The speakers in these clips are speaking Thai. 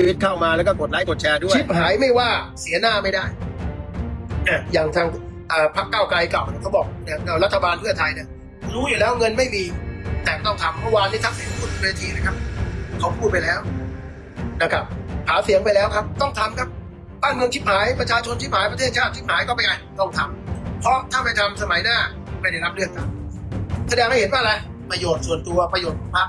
ชีวิตเข้ามาแล้วก็กดไลค์กดแชร์ด้วยชิปหายไม่ว่าเสียหน้าไม่ได้เนี่ยอย่างทางอ่าพรรคก้าวไกลเก่าเนี่ยเขาบอกเนี่ยรัฐบาลเพื่อไทยเนี่ยรู้อยู่แล้วเงินไม่มี แต่ต้องทำเมื่อวานนี้ทักษิณพูดบนเวทีนะครับเขาพูดไปแล้วนะครับหาเสียงไปแล้วครับ ต้องทำครับบ้านเมืองชิบหายประชาชนชิบหายประเทศชาติชิบหายก็ไปไงต้องทำเพราะถ้าไม่ทำสมัยหน้าไม่ได้รับเลือกตั้งแสดงให้เห็นว่าอะไรประโยชน์ส่วนตัวประโยชน์ของพรรค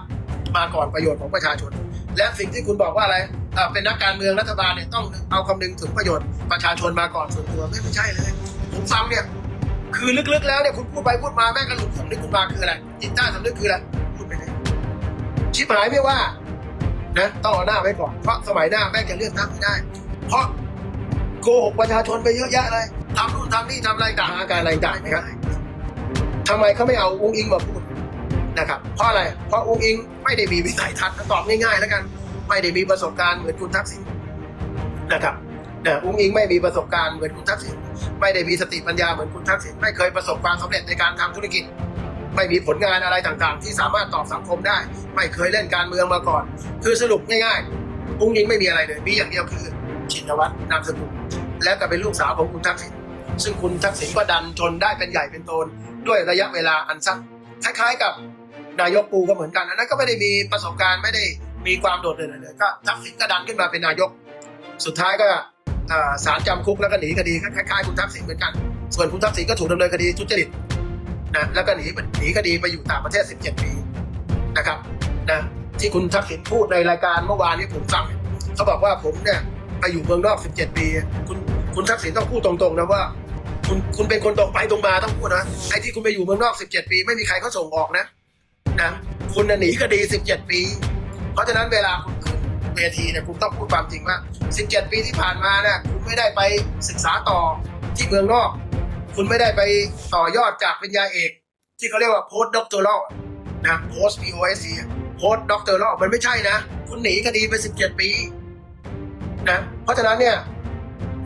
มาก่อนประโยชน์ของประชาชน และสิ่งที่คุณบอกว่าอะไรอ่า เป็นนักการเมืองรัฐบาลเนี่ยต้องเอาคำนึงถึงประโยชน์ประชาชนมาก่อนส่วนตัวไม่ไม่ใช่เลยผมฟังเนี่ยคือลึกๆแล้วเนี่ยคุณพูดไปพูดมาแม่กระหลุดสำนึกคุณมาคืออะไรจิตใต้สำนึกคืออะไรพูดไปเลยชิบหายไม่ว่านะต้องเอาหน้าไว้ก่อนเพราะสมัยหน้าแม่งจะเลือกตั้งไม่ได้ เพราะโกหกประชาชนไปเยอะแยะเลยทำนู่นทำนี่ทำอะไรต่างอาการอะไรต่างนะครับทำไมเขาไม่เอาอุ้งอิงมาพูดนะครับ เพราะอะไร เพราะอุ้งอิงไม่ได้มีวิสัยทัศน์ตอบง่ายๆแล้วกัน ไม่ได้มีประสบการณ์เหมือนคุณทักษิณนะครับนะอุ้งอิงไม่มีประสบการณ์เหมือนคุณทักษิณไม่ได้มีสติปัญญาเหมือนคุณทักษิณไม่เคยประสบความสำเร็จในการทำธุรกิจ ไม่มีผลงานอะไรต่างๆ ที่สามารถตอบสังคมได้ ไม่เคยเล่นการเมืองมาก่อน คือสรุปง่ายๆอุ้งอิงไม่มีอะไรเลยมีอย่างเดียวคือชินวัตรนามสกุลและก็เป็นลูกสาวของคุณทักษิณซึ่งคุณทักษิณก็ดันจนได้เป็นใหญ่เป็นโตนด้วยระยะเวลาอันสั้นคล้ายๆกับนายกปูก็เหมือนกันอันนั้นก็ไม่ได้มีประสบการณ์ไม่ได้ มีความโดดเด่นอะไรเลยก็ทักษิณก็ดันขึ้นมาเป็นนายก สุดท้ายก็อ่าศาลจำคุกแล้วก็หนีคดีคล้ายๆคุณทักษิณเหมือนกัน ส่วนคุณทักษิณก็ถูกดำเนินคดีทุจริตนะแล้วก็หนีหนีคดีไปอยู่ต่างประเทศ 17 ปีนะครับนะที่คุณทักษิณพูดในรายการเมื่อวานนี้ผมฟังเนี่ยเขาบอกว่าผมเนี่ยไปอยู่เมืองนอก 17 ปี คุณคุณทักษิณต้องพูดตรงๆนะว่า คุณคุณเป็นคนตรงไปตรงมาต้องพูดนะไอ้ที่คุณไปอยู่เมืองนอก 17 ปี ไม่มีใครเขาส่งออกนะนะคุณน่ะหนีคดี 17 ปี เพราะฉะนั้นเวลาคุณขึ้นเวทีเนี่ยคุณต้องพูดความจริงว่า 17 ปีที่ผ่านมาเนี่ยคุณไม่ได้ไปศึกษาต่อที่เมืองนอก คุณไม่ได้ไปต่อยอดจากปริญญาเอก ที่เขาเรียกว่า post doctoral นะ post P O S C post doctoral มันไม่ใช่นะ คุณหนีคดีไป 17 ปีนะเพราะฉะนั้นเนี่ย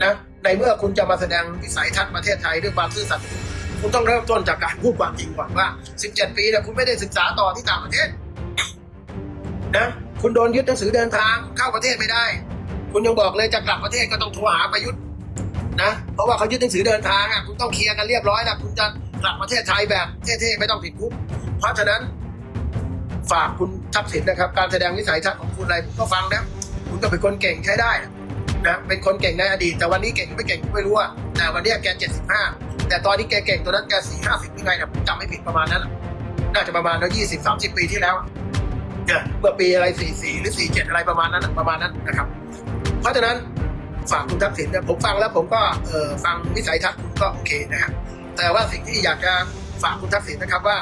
นะในเมื่อคุณจะมาแสดงวิสัยทัศน์ประเทศไทยด้วยความซื่อสัตย์คุณต้องเริ่มต้นจากการพูดความจริงก่อนว่า 17 ปีเนี่ยคุณไม่ได้ศึกษาต่อที่ต่างประเทศนะ คุณโดนยึดหนังสือเดินทางเข้าประเทศไม่ได้ คุณยังบอกเลยจะกลับประเทศก็ต้องโทรหาประยุทธ์นะเพราะว่าเขายึดหนังสือเดินทางอะคุณต้องเคลียร์กันเรียบร้อยแล้วคุณจะกลับประเทศไทยแบบเท่ๆไม่ต้องติดคุกเพราะฉะนั้นฝากคุณทักษิณนะครับ การแสดงวิสัยทัศน์ของคุณอะไรผมก็ฟังแล้วคุณก็เป็นคนเก่งใช้ได้นะเป็นคนเก่งในอดีต แต่วันนี้เก่งไม่เก่งไม่รู้อะแต่วันเนี้ยแกเจ็ดสิบห้าแต่ตอนที่แกเก่งตอนนั้นแกสี่ห้าสิบยังไงนี่ยผมจำไม่ผิดประมาณนั้นน่าจะประมาณแล้วยี่สิบสามสิบปีที่แล้ว เมื่อปีอะไร 44 หรือ 47 อะไรประมาณนั้นประมาณนั้นนะครับ เพราะฉะนั้นฝากคุณทักษิณเนี่ยผมฟังแล้วผมก็เออฟังวิสัยทัศน์คุณก็โอเคนะครับแต่ว่าสิ่งที่อยากจะฝากคุณทักษิณนะครับว่า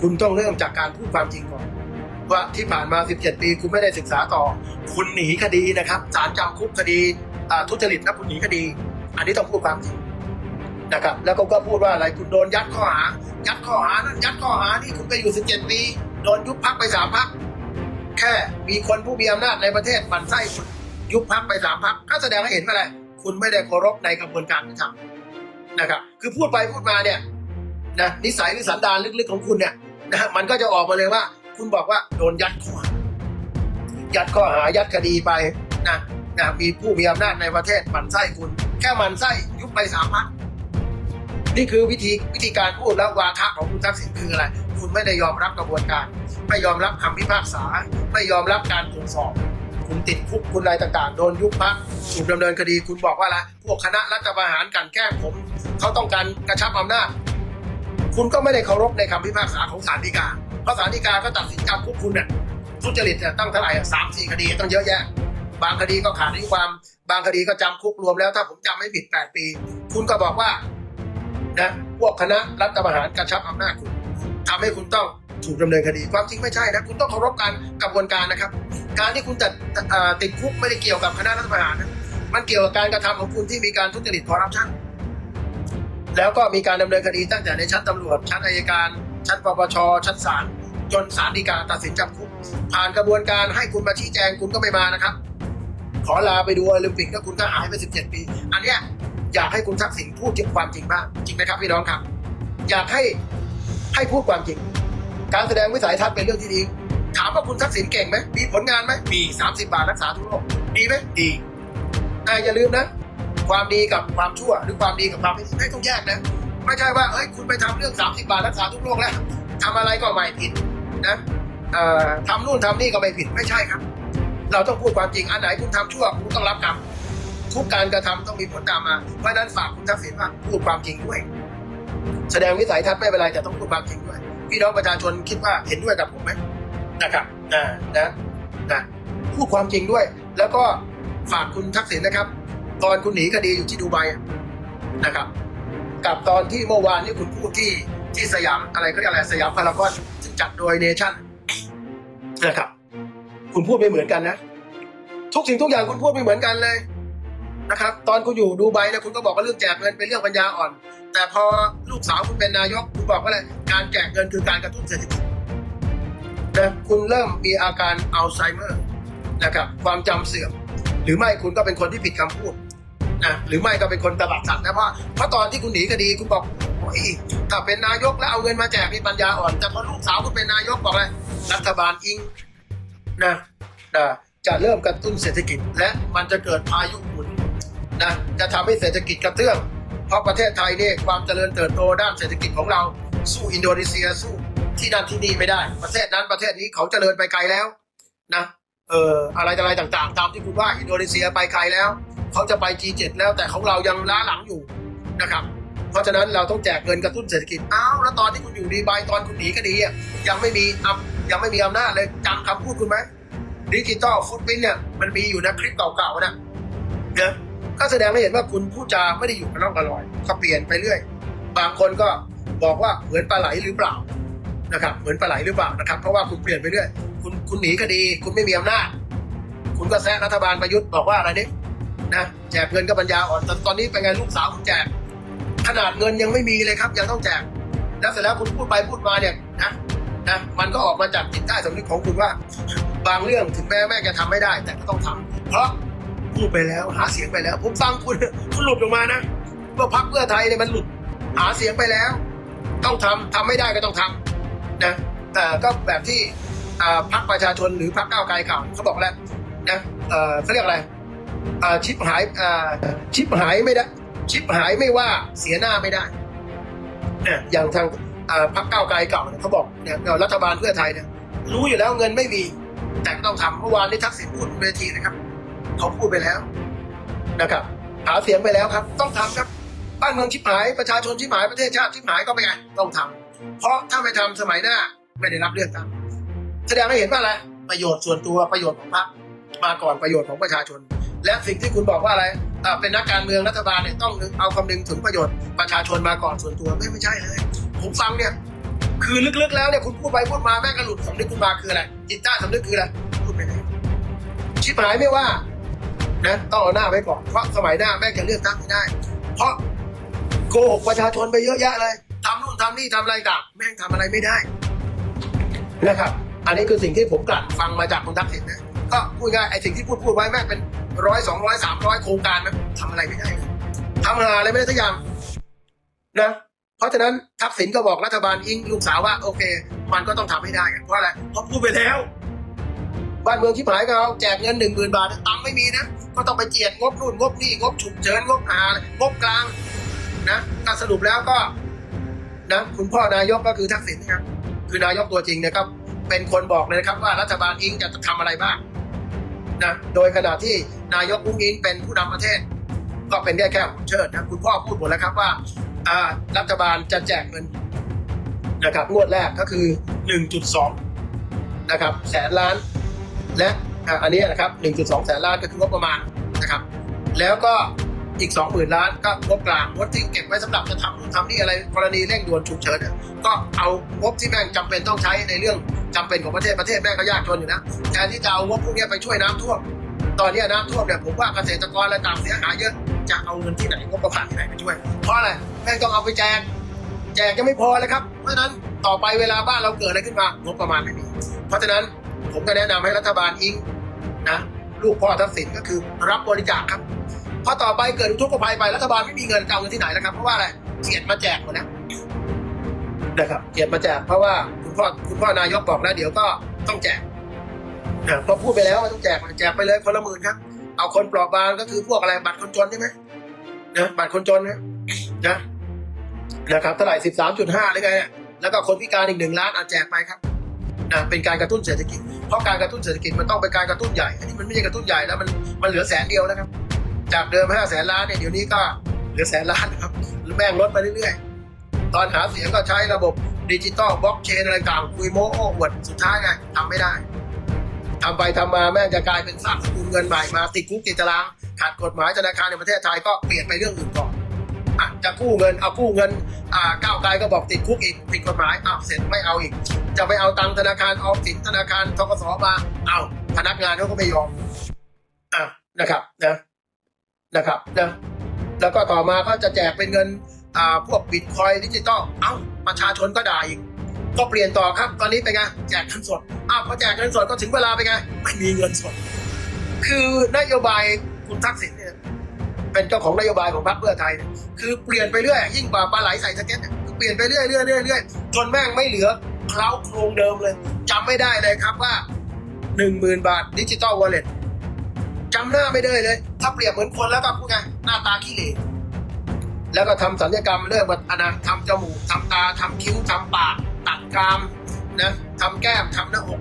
คุณต้องเริ่มจากการพูดความจริงก่อนว่าที่ผ่านมา 17 ปีคุณไม่ได้ศึกษาต่อ คุณหนีคดีนะครับศาลจำคุกคดีทุจริตนะคุณหนีคดี อันนี้ต้องพูดความจริงนะครับ แล้วก็ก็พูดว่าอะไรคุณโดนยัดข้อหา ยัดข้อหานั้นยัดข้อหานี่คุณไปอยู่ 17 ปี โดนยุบพักไปสามพัก แค่มีคนผู้มีอำนาจในประเทศบันไส้คุณยุบพักไปสามพักก็แสดงให้เห็นว่าอะไรคุณไม่ได้เคารพในกระบวนการที่ทำนะครับ คือพูดไปพูดมาเนี่ยนะนิสัยหรือสันดานลึกๆของคุณเนี่ยนะมันก็จะออกมาเลยว่า คุณบอกว่าโดนยัดข้อยัดข้อหายัดคดีไปนะนะมีผู้มีอำนาจในประเทศมันไส้คุณ แค่มันไส้ยุบไปสามพัก นี่คือวิธีวิธีการพูดแล้ววาทะของคุณทักษิณคืออะไร คุณไม่ได้ยอมรับกระบวนการ ไม่ยอมรับคำพิพากษา ไม่ยอมรับการตรวจสอบ คุณติดคุกคุณอะไรต่างๆ โดนยุบพักถูกดำเนินคดี คุณบอกว่าอะไรพวกคณะรัฐประหารกันแกล้งผม เขาต้องการกระชับอำนาจ คุณก็ไม่ได้เคารพในคำพิพากษาของศาลฎีกา เพราะศาลฎีกาก็ตัดสินจำคุกคุณเนี่ยทุจริตเนี่ยตั้งเท่าไหร่สามสี่คดีต้องเยอะแยะ บางคดีก็ขาดอายุความ บางคดีก็จำคุกรวมแล้ว ถ้าผมจำไม่ผิดแปดปี คุณก็บอกว่า นะพวกคณะรัฐประหารกระชับอำนาจคุณทำให้คุณต้องถูกดำเนินคดี ความจริงไม่ใช่นะคุณต้องเคารพการกระบวนการนะครับ การที่คุณจะติดคุกไม่ได้เกี่ยวกับคณะรัฐประหารนะมันเกี่ยวกับการกระทำของคุณที่มีการทุจริตคอร์รัปชันแล้วก็มีการดำเนินคดีตั้งแต่ในชั้นตำรวจ ชั้นอายการ ชั้นปปช ชั้นศาล จนศาลฎีกาตัดสินจำคุก ผ่านกระบวนการให้คุณมาชี้แจงคุณก็ไม่มานะครับ ขอลาไปดูโอลิมปิกแล้วคุณก็หายไป 17 ปี อันเนี้ย อยากให้คุณทักษิณพูดความจริงบ้างจริงไหมครับพี่น้องครับ อยากให้ให้พูดความจริง การแสดงวิสัยทัศน์เป็นเรื่องที่ดีทามว่าคุณทักษิณเก่งไหมมีผลงานไหมมีสามสิบาทรักษาทุกโรคดีไหมดีแต่อย่าลืมนะ ความดีกับความชั่วหรือความดีกับความไม่ดีไม่ต้องแยกนะไม่ใช่ว่าเฮ้ยคุณไปทำเรื่องสามสิบาทรักษาทุกโรคแล้วทำอะไรก็ไม่ผิดนะทำนู่นทำนี่ก็ไม่ผิดไม่ใช่ครับ เราต้องพูดความจริงอันไหนคุณทำชั่วคุณต้องรับกรรม ทุกการกระทำต้องมีผลตามมา เพราะนั้นฝากคุณทักษิณว่าพูดความจริงด้วย แสดงวิสัยทัศน์ไม่เป็นไรแต่ต้องพูดความจริงด้วย พี่น้องประชาชนคิดว่าเห็นด้วยกับผมไหมนะครับนะนะนะพูดความจริงด้วย แล้วก็ฝากคุณทักษิณนะครับ ตอนคุณหนีคดีอยู่ที่ดูไบนะครับ กับตอนที่เมื่อวานนี้คุณพูดที่ที่สยามอะไรก็เรียกอะไรสยามพารากอนซึ่งจัดโดยเนชั่นนะครับ คุณพูดไม่เหมือนกันนะ ทุกสิ่งทุกอย่างคุณพูดไม่เหมือนกันเลย นะครับ ตอนคุณอยู่ดูไบเนี่ยคุณก็บอกว่าเรื่องแจกเงินเป็นเรื่องปัญญาอ่อน แต่พอลูกสาวคุณเป็นนายกคุณบอกว่าอะไรการแจกเงินคือการกระตุ้นเศรษฐกิจนะคุณเริ่มมีอาการอัลไซเมอร์นะครับความจำเสื่อม หรือไม่คุณก็เป็นคนที่ผิดคำพูดนะหรือไม่ก็เป็นคนตลาดสัตว์นะเพราะเพราะตอนที่คุณหนีคดีคุณบอกโอ้ยถ้าเป็นนายกแล้วเอาเงินมาแจกนี่ปัญญาอ่อน แต่พอลูกสาวคุณเป็นนายกบอกเลยรัฐบาลอิงนะนะจะเริ่มกระตุ้นเศรษฐกิจและมันจะเกิดพายุ นะจะทำให้เศรษฐกิจกระเตื้อง เพราะประเทศไทยเนี่ยความเจริญเติบโตด้านเศรษฐกิจของเรา สู้อินโดนีเซียสู้ที่นั่นที่นี่ไม่ได้ ประเทศนั้นประเทศนี้เขาเจริญไปไกลแล้วนะเอ่ออะไรอะไรต่างๆ ตามที่คุณว่าอินโดนีเซียไปไกลแล้ว เขาจะไป G7 แล้วแต่ของเรายังล้าหลังอยู่นะครับเพราะฉะนั้นเราต้องแจกเงินกระตุ้นเศรษฐกิจอ้าวแล้วตอนที่คุณอยู่ดีใบตอนคุณหนีคดีอะยังไม่มีอำยังไม่มีอำนาจเลยจำคำพูดคุณไหมดิจิตอลฟุตพิ้นเนี่ยมันมีอยู่นะคลิปเก่าๆนะนะ ก็แสดงให้เห็นว่าคุณพูดจาไม่ได้อยู่กับร่องกับรอย ก็เปลี่ยนไปเรื่อย บางคนก็บอกว่าเหมือนปลาไหลหรือเปล่านะครับเหมือนปลาไหลหรือเปล่านะครับ เพราะว่าคุณเปลี่ยนไปเรื่อย คุณคุณหนีคดี คุณไม่มีอำนาจ คุณก็แซะรัฐบาลประยุทธ์บอกว่าอะไรนี่นะแจกเงินก็ปัญญาอ่อนแต่ตอนนี้เป็นไงลูกสาวคุณแจก ขนาดเงินยังไม่มีเลยครับ ยังต้องแจก แล้วเสร็จแล้วคุณพูดไปพูดมาเนี่ยนะนะมันก็ออกมาจากจิตใต้สำนึกของคุณว่า บางเรื่องถึงแม้แม่จะทำไม่ได้ แต่ก็ต้องทำเพราะ พูดไปแล้ว หาเสียงไปแล้ว ผมฟังคุณคุณหลุดออกมานะว่าพักเพื่อไทยเนี่ยมันหลุดหาเสียงไปแล้ว ต้องทำทำไม่ได้ก็ต้องทำนะแต่ก็แบบที่พักประชาชนหรือพักก้าวไกลเก่าเขาบอกแล้วนะเขาเรียกอะไรชิปหายชิปหายไม่ได้ ชิปหายไม่ว่าเสียหน้าไม่ได้อย่างทางพักก้าวไกลเก่าเนี่ยเขาบอกเนี่ยรัฐบาลเพื่อไทยเนี่ยรู้อยู่แล้วเงินไม่มีแต่ต้องทำเมื่อวานนี้ทักษิณพูดเวทีนะครับ เขาพูดไปแล้วนะครับหาเสียงไปแล้วครับ ต้องทำครับบ้านเมืองชิบหายประชาชนชิบหายประเทศชาติชิบหายก็ไม่ไงต้องทำเพราะถ้าไม่ทำสมัยหน้าไม่ได้รับเลือกตั้งแสดงให้เห็นว่าอะไรประโยชน์ส่วนตัวประโยชน์ของพรรคมาก่อนประโยชน์ของประชาชน และสิ่งที่คุณบอกว่าอะไรเป็นนักการเมืองรัฐบาลเนี่ยต้องเอาคำนึงถึงประโยชน์ประชาชนมาก่อนส่วนตัวไม่ไม่ใช่เลยผมฟังเนี่ยคือลึกๆแล้วเนี่ยคุณพูดไปพูดมาแม่งก็หลุดสำนึกคุณมาคืออะไรจิตใต้สำนึกคืออะไรพูดไปเลยชิบหายไม่ว่า นะต้องเอาหน้าไว้ก่อนเพราะสมัยหน้าแม่งจะเลือกตั้งไม่ได้ เพราะโกหกประชาชนไปเยอะแยะเลยทำนู่นทำนี่ทำอะไรต่างแม่งทำอะไรไม่ได้นะครับ อันนี้คือสิ่งที่ผมกลั่นฟังมาจากคุณทักษิณนะก็พูดง่ายไอ้สิ่งที่พูดพูดไว้แม่งเป็นร้อยสองร้อยสามร้อยโครงการมันทำอะไรไม่ได้ทำอะไรไม่ได้สักอย่างนะเพราะฉะนั้นทักษิณก็บอกรัฐบาลอิงลูกสาวว่าโอเค มันก็ต้องทำให้ได้เพราะอะไรเพราะพูดไปแล้ว บ้านเมืองที่หายก็เอาแจกเงินหนึ่งหมื่นบาทตังไม่มีนะ ก็ต้องไปเจียดงบนู่นงบนี่งบฉุกเฉินงบหางบกลางนะก็สรุปแล้วก็นะคุณพ่อนายกก็คือทักษิณนะครับ คือนายกตัวจริงนะครับ เป็นคนบอกเลยนะครับว่ารัฐบาลอิงจะทำอะไรบ้างนะโดยขณะที่นายกอุ้งอิงเป็นผู้นำประเทศ ก็เป็นได้แค่หุ่นเชิดนะคุณพ่อพูดหมดแล้วครับว่าอ่ารัฐบาลจะแจกเงินนะครับงวดแรกก็คือ 1.2 นะครับแสนล้านและ อันนี้นะครับ 1.2 แสนล้านก็คืองบประมาณนะครับ แล้วก็อีก 20,000 ล้านก็งบกลางงบที่เก็บไว้สำหรับจะทำนู่นทำนี่อะไรกรณีเร่งด่วนฉุกเฉินก็เอางบที่แม่งจำเป็นต้องใช้ในเรื่องจำเป็นของประเทศประเทศแม่งก็ยากจนอยู่นะแทนที่จะเอางบพวกนี้ไปช่วยน้ำท่วมตอนนี้น้ำท่วมเนี่ยผมว่าเกษตรกรและต่างเสียหายเยอะจะเอาเงินที่ไหนงบประมาณที่ไหนไปช่วย เพราะอะไรแม่งต้องเอาไปแจกแจกยังไม่พอเลยครับเพราะฉะนั้นต่อไปเวลาบ้านเราเกิดอะไรขึ้นมางบประมาณไม่มีเพราะฉะนั้น ผมก็แนะนำให้รัฐบาลอิงนะลูกพ่อทักษิณก็คือรับบริจาคครับเพราะต่อไปเกิดอุทกภัยไปรัฐบาลไม่มีเงินจะเอาเงินที่ไหนนะครับ เพราะว่าอะไรเจียดมาแจกหมดนะนะครับเจียดมาแจกเพราะว่าคุณพ่อคุณพ่อนายกบอกแล้วเดี๋ยวก็ต้องแจกอะพอพูดไปแล้วมันต้องแจกแจกไปเลยคนละหมื่นครับ เอาคนเปลอบบางก็คือพวกอะไรบัตรคนจนใช่ไหมนะบัตรคนจนนะนะนะครับเท่าไหร่สิบสามจุดห้าหรือไงเนี่ยแล้วก็คนพิการอีกหนึ่งล้านอาแจกไปครับ นะเป็นการกระตุ้นเศรษฐกิจ เพราะการกระตุ้นเศรษฐกิจมันต้องเป็นการกระตุ้นใหญ่ อันนี้มันไม่ใช่กระตุ้นใหญ่แล้วมันมันเหลือแสนเดียวนะครับ จากเดิมห้าแสนล้านเนี่ยเดี๋ยวนี้ก็เหลือแสนล้านครับแม่งลดไปเรื่อยๆ ตอนหาเสียงก็ใช้ระบบดิจิตอลบล็อกเชนอะไรต่างคุยโม้โอ้อวดสุดท้ายไงทำไม่ได้ทำไปทำมาแม่งจะกลายเป็นสร้างสกุลเงินใหม่มาติดคุกติดตารางขาดกฎหมายธนาคารในประเทศไทยก็เปลี่ยนไปเรื่องอื่นก่อนอจะกู้เงินเอากู้เงิน อ่าก้าวไกลก็บอกติดคุกอีกผิดกฎหมายอ้าวเสร็จไม่เอาอีก จะไปเอาตังธนาคารออมสินธนาคารทกสมาเอาพนักงานเขาก็ไม่ยอมอะนะครับนะนะครับนะแล้วก็ต่อมาก็จะแจกเป็นเงินอ่าพวกบิตคอยดิจิตอลเอ้าประชาชนก็ด่าอีกก็เปลี่ยนต่อครับ ตอนนี้เป็นไงแจกเงินสดอ้าวพอแจกเงินสดก็ถึงเวลาเป็นไงไม่มีเงินสด คือนโยบายคุณทักษิณ เป็นเจ้าของนโยบายของพรรคเพื่อไทย คือเปลี่ยนไปเรื่อยยิ่งกว่าปลาไหลใส่สเก็ตเนี่ยเปลี่ยนไปเรื่อยเรื่อยเรื่อยเรื่อยจนแม่งไม่เหลือเคล้าโครงเดิมเลยจำไม่ได้เลยครับว่าหนึ่งหมื่นบาทดิจิตอลวอลเล็ตจำหน้าไม่ได้เลย ถ้าเปรียบเหมือนคนแล้วก็พูดไงหน้าตาขี้เหร่แล้วก็ทำสัญญกรรมเรื่องแบบอนาทำจมูกทำตาทำคิ้วทำปากตัดกรามนะทำแก้มทำหน้าอก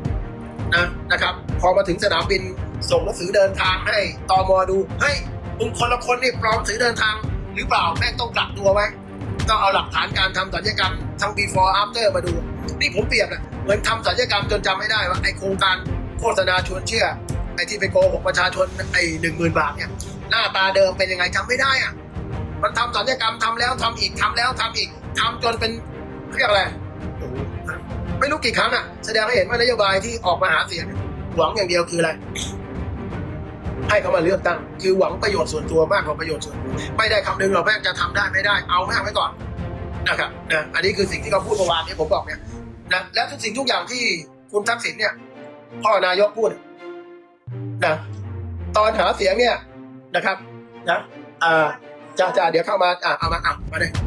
นะนะครับ พอมาถึงสนามบินส่งหนังสือเดินทางให้ตอมอดูเฮ้ มึงคนละคนนี่ปลอมหนังสือเดินทาง หรือเปล่าแม่งต้องกักตัวไว้ต้องเอาหลักฐานการทำสัญญกรรมทั้ง before after มาดู นี่ผมเปรียบนะเหมือนทำสัญญกรรมจนจำไม่ได้ว่าไอโครงการโฆษณาชวนเชื่อไอที่ไปโกหกประชาชนไอหนึ่งหมื่นบาทเนี่ยหน้าตาเดิมเป็นยังไงจำไม่ได้อะมันทำสัญญกรรมทำแล้วทำอีกทำแล้วทำอีกทำจนเป็นเรียกอะไรไม่รู้กี่ครั้งอะแสดงให้เห็นว่านโยบายที่ออกมาหาเสียงหวังอย่างเดียวคืออะไร ให้เขามาเลือกตั้ง คือหวังประโยชน์ส่วนตัวมากกว่าประโยชน์ส่วนรวมไม่ได้คำนึงหรอกแม่งจะทำได้ไม่ได้เอาแม่งไว้ก่อนนะครับนะอันนี้คือสิ่งที่เขาพูดเมื่อวานนี้ผมบอกเนี่ยนะและทุกสิ่งทุกอย่างที่คุณทักษิณเนี่ยพ่อนายกพูดนะตอนหาเสียงเนี่ยนะครับนะอ่าจ้าจ้าเดี๋ยวเข้ามาอ่าเอามาอะมาเลย